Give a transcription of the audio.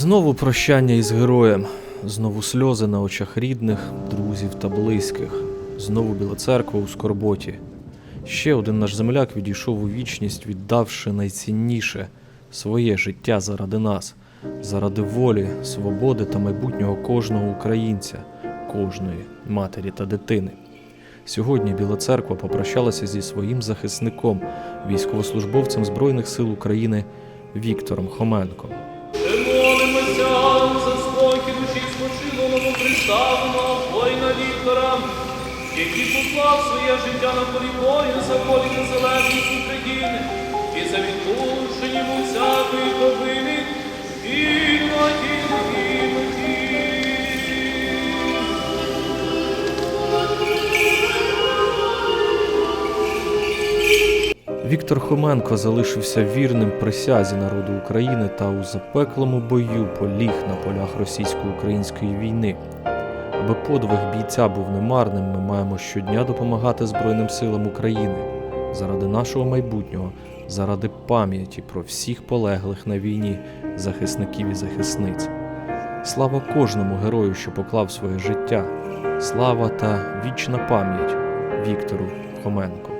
Знову прощання із героєм, знову сльози на очах рідних, друзів та близьких, знову біла церква у скорботі. Ще один наш земляк відійшов у вічність, віддавши найцінніше своє життя заради нас, заради волі, свободи та майбутнього кожного українця, кожної матері та дитини. Сьогодні Біла Церква попрощалася зі своїм захисником, військовослужбовцем Збройних сил України Віктором Хоменком. Молимося за спокій душі спочиному приставленого воїна Віктора, який поклав своє життя на полі бою за волю незалежність Віктор Хоменко залишився вірним присязі народу України та у запеклому бою поліг на полях російсько-української війни. Аби подвиг бійця був немарним, ми маємо щодня допомагати Збройним силам України заради нашого майбутнього, заради пам'яті про всіх полеглих на війні захисників і захисниць. Слава кожному герою, що поклав своє життя. Слава та вічна пам'ять Віктору Хоменко.